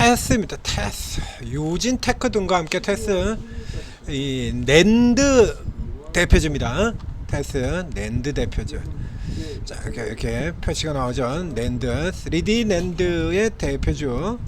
테스입니다. 테스. 유진 테크 등과 함께 테스. 이 낸드 대표주입니다. 테스 낸드 대표주. 자 이렇게 이렇게 표시가 나오죠. 낸드 3D 낸드의 대표주.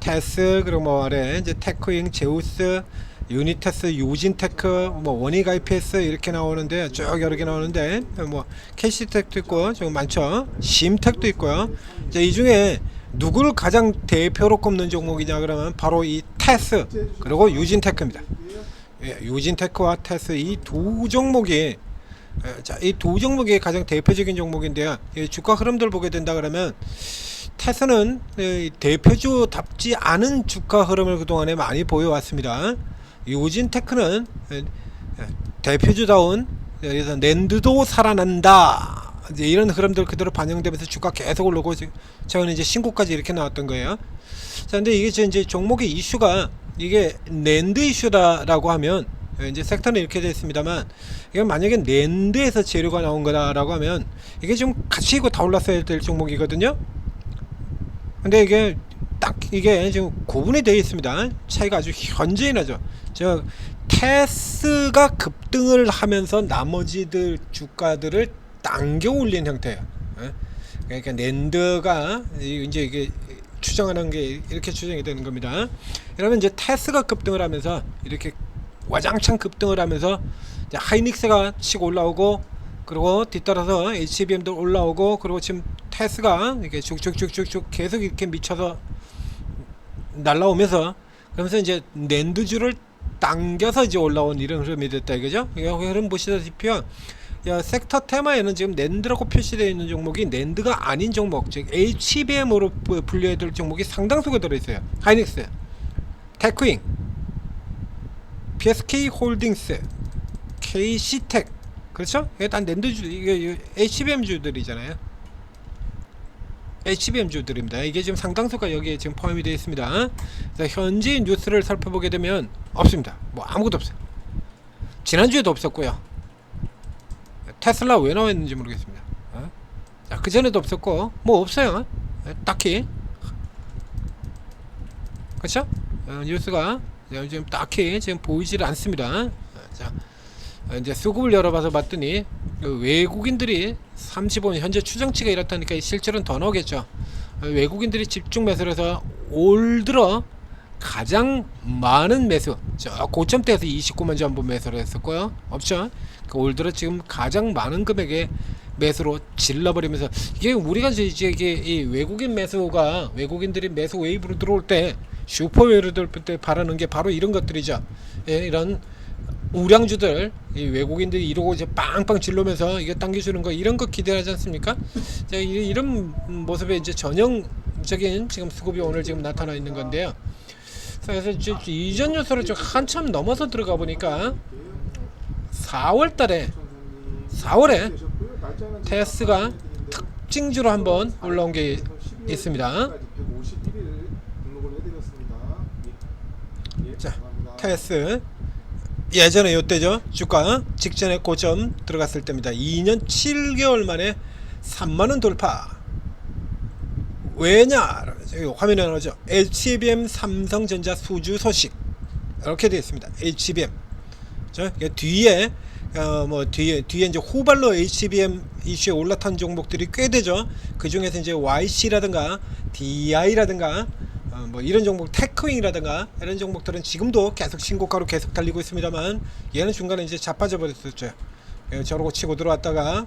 테스 그리고 뭐 아래 이제 테크잉 제우스 유니테스 유진테크 뭐 원익 IPS 이렇게 나오는데 쭉 여러 개 나오는데 뭐 캐시텍도 있고 좀 많죠 심텍도 있고요 이제 이 중에 누구를 가장 대표로 꼽는 종목이냐 그러면 바로 이 테스 그리고 유진테크입니다 예, 유진테크와 테스 이 두 종목이 자, 이 두 종목이 가장 대표적인 종목인데요. 이 주가 흐름들 보게 된다 그러면 테스는 이 대표주답지 않은 주가 흐름을 그동안에 많이 보여왔습니다. 요진 테크는 에, 에, 대표주다운 그래서 랜드도 살아난다. 이제 이런 흐름들 그대로 반영되면서 주가 계속 오르고 지금 최근에 이제 신고까지 이렇게 나왔던 거예요. 자, 근데 이게 지금 이제 종목의 이슈가 이게 랜드 이슈다라고 하면 예, 이제 섹터는 이렇게 되어 있습니다만 이게 만약에 랜드에서 재료가 나온 거다라고 하면 이게 좀 같이 이고 다 올랐어야 될 종목이거든요. 근데 이게 딱 이게 지금 구분이 되어 있습니다. 차이가 아주 현저히 나죠. 저 테스가 급등을 하면서 나머지들 주가들을 당겨 올린 형태예요. 예? 그러니까 랜드가 이- 이제 이게 추정하는 게 이렇게 추정이 되는 겁니다. 그러면 이제 테스가 급등을 하면서 이렇게 와장창 급등을 하면서 하이닉스가 치고 올라오고 그리고 뒤따라서 HBM도 올라오고 그리고 지금 테스가 이렇게 쭉쭉쭉쭉쭉 계속 이렇게 미쳐서 날라오면서 그러면서 이제 랜드주를 당겨서 이제 올라온 이런 흐름이 됐다 이거죠. 이 흐름 보시다시피요. 야, 섹터 테마에는 지금 낸드라고 표시되어 있는 종목이 낸드가 아닌 종목, 즉 HBM으로 부- 분류해야 될 종목이 상당수가 들어있어요. 하이닉스, 테크잉, PSK 홀딩스, KC텍, 그렇죠? 이게 다 낸드주, 이게 HBM 주들이잖아요. HBM 주들입니다. 이게 지금 상당수가 여기에 지금 포함이 되어 있습니다. 현지 뉴스를 살펴보게 되면 없습니다. 뭐 아무것도 없어요. 지난주에도 없었고요. 테슬라 왜 나왔는지 모르겠습니다. 어? 자, 그 전에도 없었고 뭐 없어요. 예, 딱히. 그렇죠? 어, 뉴스가 지금 딱히 지금 보이질 않습니다. 어, 자, 어, 이제 수급을 열어봐서 봤더니 그 외국인들이 35년 현재 추정치가 이렇다니까 실제로는 더 나오겠죠. 어, 외국인들이 집중 매수를 해서 올 들어 가장 많은 매수 저 고점대에서 29만 주 한번 매수를 했었고요 없죠 그 올 들어 지금 가장 많은 금액의 매수로 질러버리면서 이게 우리가 이제 이게 이 외국인 매수가 외국인들이 매수 웨이브로 들어올 때 슈퍼 웨이브로 들어올 때 바라는 게 바로 이런 것들이죠 예, 이런 우량주들 이 외국인들이 이러고 이제 빵빵 질르면서 이게 당겨주는 거 이런 거 기대하지 않습니까? 자, 이- 이런 모습에 이제 전형적인 지금 수급이 오늘 지금 나타나 있는 건데요. 그래서 이제 이전 요소를 좀 한참 넘어서 들어가 보니까 4월 달에 4월에 테스가 특징주로 한번 올라온 게 있습니다. 자, 테스 예전에 요때죠. 주가 직전에 고점 들어갔을 때입니다. 2년 7개월 만에 3만원 돌파. 왜냐 화면에 나오죠? HBM 삼성전자 수주 소식. 이렇게 되어 있습니다. HBM 저 뒤에 어 뭐 뒤에 뒤에 이제 후발로 HBM 이슈에 올라탄 종목들이 꽤 되죠. 그 중에서 이제 YC라든가 DI라든가 어, 뭐 이런 종목 테크윙이라든가 이런 종목들은 지금도 계속 신고가로 계속 달리고 있습니다만 얘는 중간에 이제 자빠져 버렸었죠. 예, 저러고 치고 들어왔다가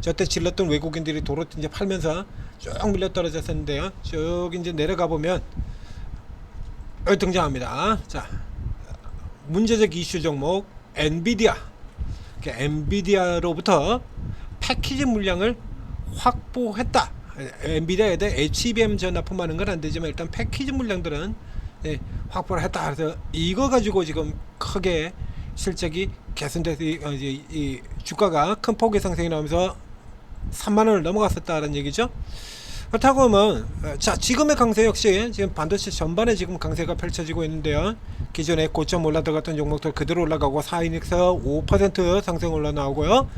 저때 질렀던 외국인들이 도로 이제 팔면서 쭉 밀려 떨어졌었는데요. 쭉 이제 내려가 보면 등장합니다. 자 문제적 이슈 종목 엔비디아 그 엔비디아로부터 패키지 물량을 확보했다. 엔비디아에 대해 HBM 전납품하는 건안 되지만 일단 패키지 물량들은 예, 확보를 했다. 그래서 이거 가지고 지금 크게 실적이 개선돼서 이, 어, 이 주가가 큰 폭의 상승이 나오면서 3만 원을 넘어갔었다는 얘기죠. 그렇다고 하면 어, 자 지금의 강세 역시 지금 반도체 전반에 지금 강세가 펼쳐지고 있는데요. 기존에 고점 올라들어갔던 종목들 그대로 올라가고 사이닉스 5% 상승 올라 나오고요.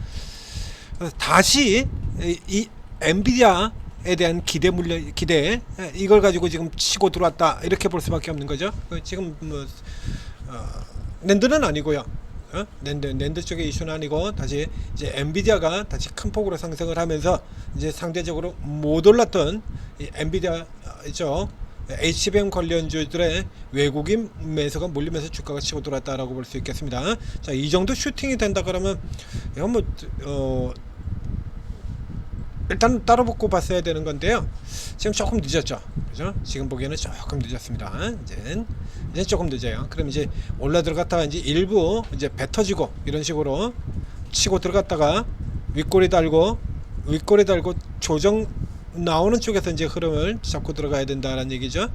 그래서 다시 이, 이 엔비디아 대한 기대 물려 기대 예, 이걸 가지고 지금 치고 들어왔다 이렇게 볼 수밖에 없는 거죠. 그 지금 뭐 어, 낸드는 아니고요. 어? 낸드 낸드 쪽의 이슈는 아니고 다시 이제 엔비디아가 다시 큰 폭으로 상승을 하면서 이제 상대적으로 못 올랐던 이 엔비디아 쪽 HBM 관련주들의 외국인 매수가 몰리면서 주가가 치고 들어왔다라고 볼 수 있겠습니다. 자, 이 정도 슈팅이 된다 그러면 이건 뭐 어, 일단 따로 붙고 봤어야 되는 건데요. 지금 조금 늦었죠. 그죠? 지금 보기에는 조금 늦었습니다. 이제 이제 조금 늦어요. 그럼 이제 올라 들어갔다가 이제 일부 이제 배 터지고 이런 식으로 치고 들어갔다가 윗꼬리 달고 윗꼬리 달고 조정 나오는 쪽에서 이제 흐름을 잡고 들어가야 된다라는 얘기죠.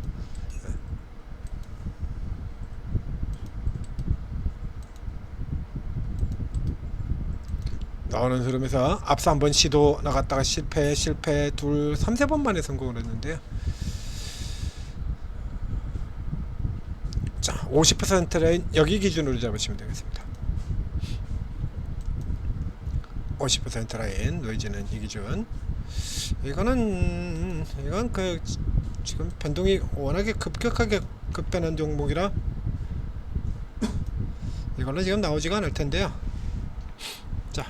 나오는 흐름에서 앞서 한번 시도 나갔다가 실패 실패 둘 삼세 번 만에 성공을 했는데요. 자, 50% 라인 여기 기준으로 잡으시면 되겠습니다. 50% 라인 노이즈는 이 기준. 이거는 이건 그 지금 변동이 워낙에 급격하게 급변한 종목이라 이걸로 지금 나오지가 않을 텐데요. 자,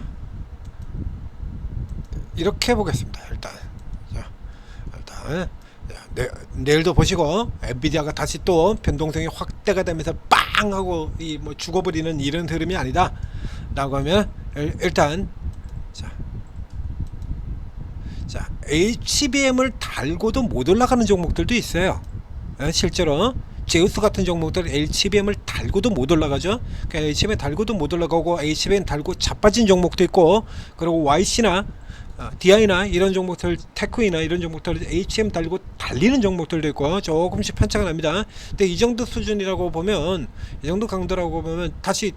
이렇게 보겠습니다. 일단, 자, 일단 자, 내, 내일도 보시고 엔비디아가 다시 또 변동성이 확대가 되면서 빵 하고 이 뭐 죽어버리는 이런 흐름이 아니다.라고 하면 일- 일단 자, 자 HBM을 달고도 못 올라가는 종목들도 있어요. 예, 실제로 제우스 같은 종목들 HBM을 달고도 못 올라가죠. 그러니까 HBM 달고도 못 올라가고 HBM 달고 자빠진 종목도 있고 그리고 YC나 어, DI나 이런 종목들 테크이나 이런 종목들 HM 달고 달리는 종목들도 있고 조금씩 편차가 납니다. 근데 이 정도 수준이라고 보면 이 정도 강도라고 보면 다시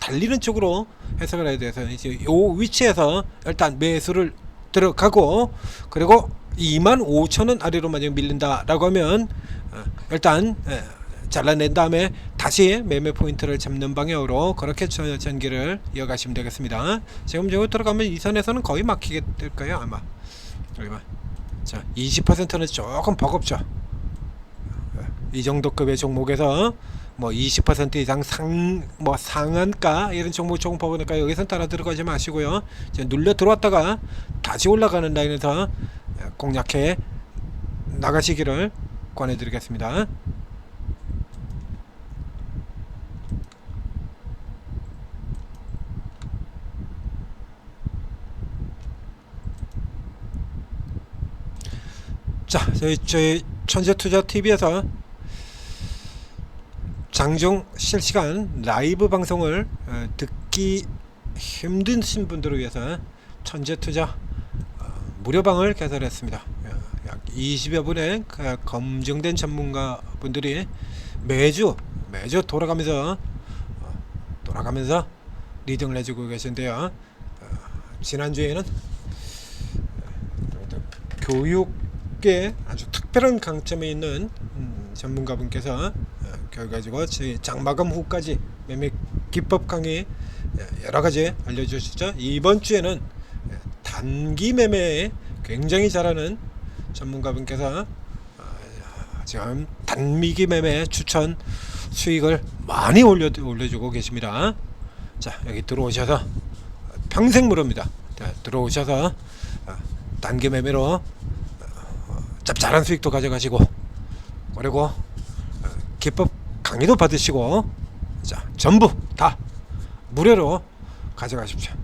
달리는 쪽으로 해석을 해야 돼서 이제 요 위치에서 일단 매수를 들어가고 그리고 2만 5천 원 아래로 만약 밀린다라고 하면 어, 일단 예, 잘라낸 다음에 다시 매매 포인트를 잡는 방향으로 그렇게 전- 전기를 이어가시면 되겠습니다. 지금 저거 들어가면 이 선에서는 거의 막히게 될 거예요 아마. 얼마? 자, 20%는 조금 버겁죠. 이 정도 급의 종목에서 뭐 20% 이상 상 뭐 상한가 이런 종목 조금 버거니까 여기선 따라 들어가지 마시고요. 이제 눌려 들어왔다가 다시 올라가는 라인에서 공략해 나가시기를 권해드리겠습니다. 자, 저희 저희 천재투자 TV에서 장중 실시간 라이브 방송을 어, 듣기 힘드신 분들을 위해서 천재투자 어, 무료방을 개설했습니다. 어, 약 20여 분의 그 검증된 전문가 분들이 매주 매주 돌아가면서 어, 돌아가면서 리딩을 해주고 계신데요. 어, 지난주에는 어, 교육 계 아주 특별한 강점에 있는 음, 전문가분께서 어, 가지고 저희 장마감 후까지 매매 기법 강의 예, 여러 가지 알려주시죠. 이번 주에는 예, 단기 매매에 굉장히 잘하는 전문가분께서 어, 지금 단미기 매매 추천 수익을 많이 올려 올려주고 계십니다. 자 여기 들어오셔서 평생 무료입니다. 자, 들어오셔서 어, 단기 매매로 어, 짭짤한 수익도 가져가시고 그리고 어, 기법 강의도 받으시고 자 전부 다 무료로 가져가십시오.